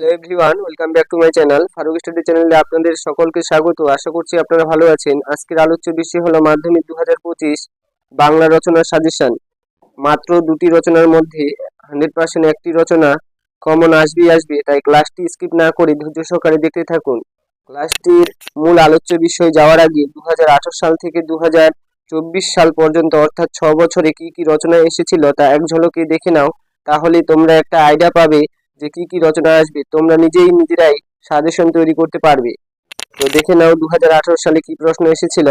Hello everyone welcome back to my channel Faruk study চ্যানেলে আপনাদের সকলকে স্বাগত। আশা করছি আপনারা ভালো আছেন। আজকের আলোচ্য বিষয় হলো মাধ্যমিক দু হাজার পঁচিশ বাংলা রচনার সাজেশন মাত্র দুটি রচনার মধ্যে হান্ড্রেড পার্সেন্ট একটি রচনা কমন আসবেই আসবে, তাই ক্লাসটি স্কিপ না করে ধৈর্য সহকারে দেখতে থাকুন। ক্লাসটির মূল আলোচ্য বিষয় যাওয়ার আগে দু হাজার আঠারো সাল থেকে দু সাল পর্যন্ত, অর্থাৎ ছ বছরে কি কি রচনা এসেছিল তা এক ঝলকে দেখে নাও। তাহলে তোমরা একটা আইডিয়া পাবে যে কি কি রচনা আসবে, তোমরা নিজেই নিজেরাই সাজেশন তৈরি করতে পারবে। তো দেখে নাও দু হাজার আঠারো সালে কি প্রশ্ন এসেছিল।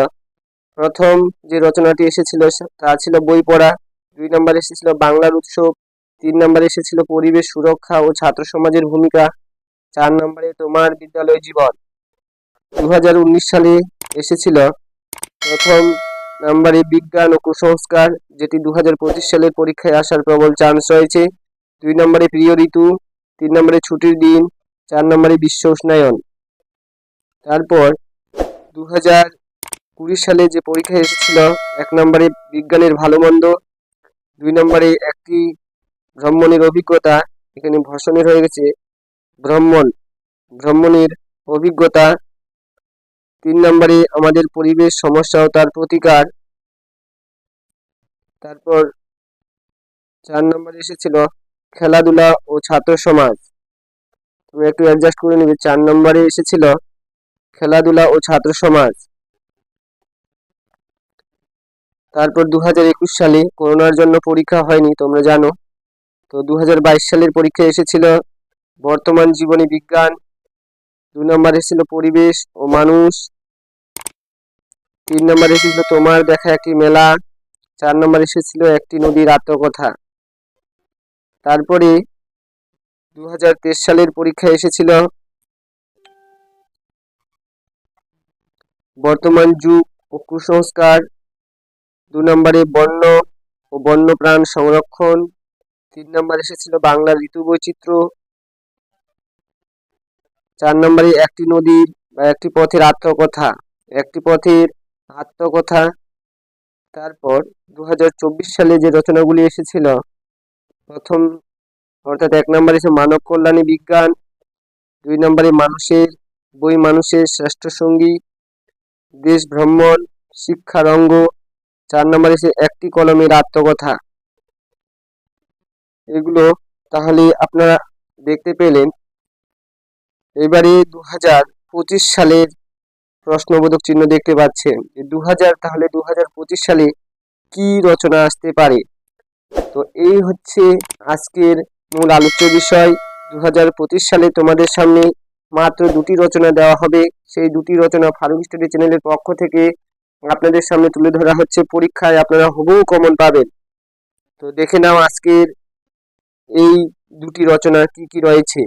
প্রথম যে রচনাটি এসেছিল, তা ছিল বই পড়া। দুই নম্বর এসেছিল বাংলার উৎসব। তিন নম্বরে এসেছিল পরিবেশ সুরক্ষা ও ছাত্র সমাজের ভূমিকা। চার নম্বরে তোমার বিদ্যালয় জীবন। দু হাজার উনিশ সালে এসেছিল প্রথম নম্বরে বিজ্ঞান ও কুসংস্কার, যেটি দু হাজার পঁচিশ সালের পরীক্ষায় আসার প্রবল চান্স রয়েছে। দুই নম্বরে প্রিয় ঋতু। তিন নম্বরে ছুটির দিন, চার নম্বরে বিশ্ব উষ্ণায়ন। তারপর দু হাজার কুড়ি সালে যে পরীক্ষা এসেছিল, এক নম্বরে বিজ্ঞানের ভালো মন্দ দুই নম্বরে একটি ভ্রমণের অভিজ্ঞতা, এখানে ভ্রষণের হয়ে গেছে ভ্রমণ, ভ্রমণের অভিজ্ঞতা। তিন নম্বরে আমাদের পরিবেশ সমস্যা ও তার প্রতিকার। তারপর চার নম্বরে এসেছিল খেলাধুলা ও ছাত্র সমাজ। তুমি একটু অ্যাডজাস্ট করে নিবে, চার নম্বরে এসেছিল খেলাধুলা ও ছাত্র সমাজ। তারপর দু হাজার একুশ সালে করোনার জন্য পরীক্ষা হয়নি, তোমরা জানো। তো দু হাজার বাইশ সালের পরীক্ষা এসেছিল বর্তমান জীবনী বিজ্ঞান, দু নম্বর এসেছিল পরিবেশ ও মানুষ, তিন নম্বর এসেছিল তোমার দেখা একটি মেলা, চার নম্বর এসেছিল একটি নদীর আত্মকথা। তারপরে দু হাজার তেইশ সালের পরীক্ষা এসেছিল বর্তমান যুগ ও কুসংস্কার, দু নম্বরে বন্য ও বন্যপ্রাণ সংরক্ষণ, তিন নম্বর এসেছিল বাংলার ঋতু বৈচিত্র্য, চার নম্বরে একটি নদীর বা একটি পথের আত্মকথা, একটি পথের আত্মকথা, তারপর দু হাজার চব্বিশ সালে যে রচনাগুলি এসেছিল প্রথম, অর্থাৎ এক নম্বরে এসে মানব কল্যাণী বিজ্ঞান, দুই নম্বরে মানুষের বই মানুষের শ্রেষ্ঠ সঙ্গী, দেশ ভ্রমণ শিক্ষার অঙ্গ চার নম্বরে এসে একটি কলমের আত্মকথা। এগুলো তাহলে আপনারা দেখতে পেলেন। এবারে দু হাজার পঁচিশ সালের প্রশ্নবোধক চিহ্ন দেখতে পাচ্ছেন। দু হাজার তাহলে দু হাজার পঁচিশ সালে কি রচনা আসতে পারে? তো এই হচ্ছে আজকের মূল আলোচ্য বিষয়। দু হাজার পঁচিশ সালে তোমাদের সামনে মাত্র দুটি রচনা দেওয়া হবে। সেই দুটি রচনা ফারুক স্টাডি চ্যানেলের পক্ষ থেকে আপনাদের সামনে তুলে ধরা হচ্ছে। পরীক্ষায় আপনারা হুবহু কমন পাবেন। তো দেখে নাও আজকের এই দুটি রচনা কি কি রয়েছে।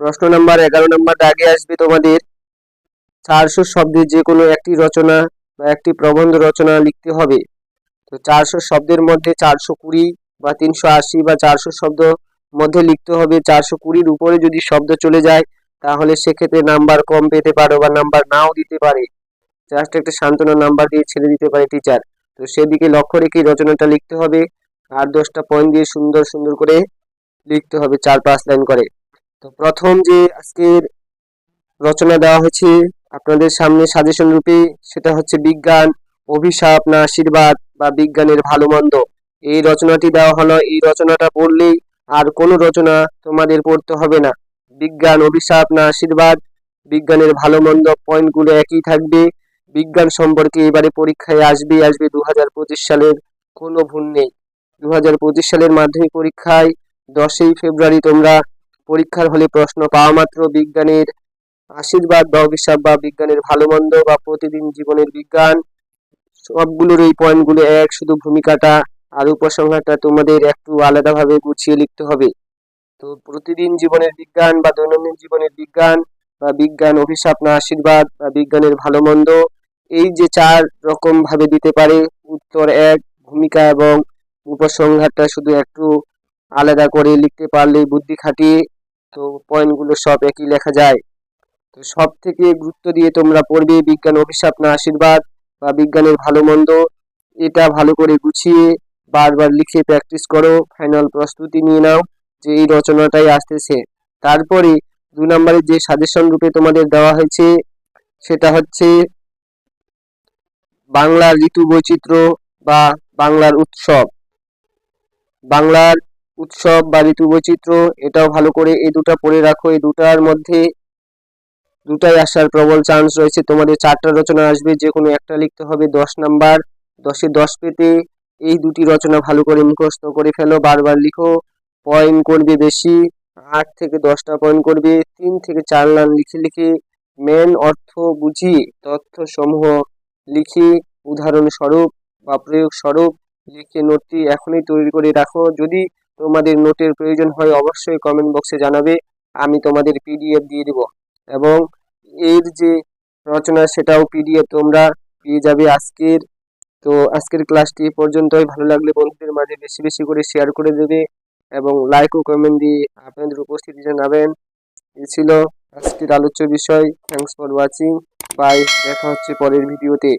প্রশ্ন নাম্বার এগারো নাম্বার দাগে আসবে তোমাদের। চারশো শব্দের যে কোনো একটি রচনা বা একটি প্রবন্ধ রচনা লিখতে হবে। তো চারশো শব্দের মধ্যে চারশো কুড়ি বা তিনশো আশি বা চারশো শব্দ মধ্যে লিখতে হবে। চারশো কুড়ির উপরে যদি শব্দ চলে যায়, তাহলে সেক্ষেত্রে নাম্বার কম পেতে পারো বা নাম্বার নাও দিতে পারে। জাস্ট একটা সান্ত্বনা নাম্বার দিয়ে ছেড়ে দিতে পারে টিচার। তো সেদিকে লক্ষ্য রেখে রচনাটা লিখতে হবে। আর দশটা পয়েন্ট দিয়ে সুন্দর সুন্দর করে লিখতে হবে চার পাঁচ লাইন করে। তো প্রথম যে আজকের রচনা দেওয়া হয়েছে, আপনাদের সামনে সাজেশন রূপে, সেটা হচ্ছে বিজ্ঞান। অভিশাপ না আশীর্বাদ বা বিজ্ঞানের ভালো মন্দ। এই রচনাটি দেওয়া হলো, এই রচনাটা পড়লেই আর কোনো রচনা তোমাদের পড়তে হবে না। বিজ্ঞান অভিশাপ না আশীর্বাদ, বিজ্ঞানের ভালো মন্দ পয়েন্টগুলো একই থাকবে। বিজ্ঞান সম্পর্কে এবারে পরীক্ষায় আসবে আসবে দু হাজার পঁচিশ সালের কোনো ভুল নেই। দু হাজার পঁচিশ সালের মাধ্যমিক পরীক্ষায় দশই ফেব্রুয়ারি তোমরা পরীক্ষার হলে প্রশ্ন পাওয়া মাত্র বিজ্ঞানের আশীর্বাদ বা অভিশাপ বা বিজ্ঞানের ভালো মন্দ বা প্রতিদিন জীবনের বিজ্ঞান। সবগুলোর এই পয়েন্টগুলো এক, শুধু ভূমিকাটা আর উপসংহারটা তোমাদের একটু আলাদাভাবে গুছিয়ে লিখতে হবে। তো প্রতিদিন জীবনের বিজ্ঞান বা দৈনন্দিন জীবনের বিজ্ঞান বা বিজ্ঞান অভিশাপ না আশীর্বাদ বা বিজ্ঞানের ভালো মন্দ, এই যে চার রকম ভাবে দিতে পারে, উত্তর এক, ভূমিকা এবং উপসংহারটা শুধু একটু আলাদা করে লিখতে পারলেই বুদ্ধি খাটিয়ে তো পয়েন্টগুলো সব একই লেখা যায়। তো সব থেকে গুরুত্ব দিয়ে তোমরা পড়বে বিজ্ঞান অভিশাপ না আশীর্বাদ বা বিজ্ঞানের ভালো মন্দ, এটা ভালো করে গুছিয়ে বারবার লিখে প্র্যাকটিস করো ফাইনাল প্রস্তুতি নিয়ে নাও যে এই রচনাটাই আসতেছে। তারপরে দুই নম্বরে যে সাজেশন রূপে তোমাদের দেওয়া হয়েছে, সেটা হচ্ছে বাংলার ঋতু বৈচিত্র্য বা বাংলার উৎসব। বাংলার উৎসব বা ঋতু বৈচিত্র্য, এটাও ভালো করে এই দুটো পড়ে রাখো এই দুটার মধ্যে দুটাই আসার প্রবল চান্স রয়েছে। তোমাদের চারটা রচনা আসবে যে কোনো একটা লিখতে হবে দশ নাম্বার, দশে দশ পেতে। এই দুটি রচনা ভালো করে মুখস্থ করে ফেলো, বারবার লিখো। পয়েন্ট করবে বেশি, আট থেকে দশটা পয়েন্ট করবে। তিন থেকে চার লাইন লিখে লিখে মেন অর্থ বুঝিয়ে তথ্য সমূহ লিখে উদাহরণস্বরূপ বা প্রয়োগ স্বরূপ লিখে নোটটি এখনই তৈরি করে রাখো। যদি তোমাদের নোটের প্রয়োজন হয়, অবশ্যই কমেন্ট বক্সে জানাবে, আমি তোমাদের পিডিএফ দিয়ে দেব। এবং এর যে রচনা সেটাও পিডিএফ তোমরা পেয়ে যাবে আজকের। তো আজকের ক্লাসটি পর্যন্তই। ভালো লাগলে বন্ধুদের মাঝে বেশি বেশি করে শেয়ার করে দেবে এবং লাইক ও কমেন্ট দিয়ে আপনাদের উপস্থিতি জানাবেন। এ ছিল আজকের আলোচ্য বিষয়। থ্যাংকস ফর ওয়াচিং বাই দেখা হচ্ছে পরের ভিডিওতে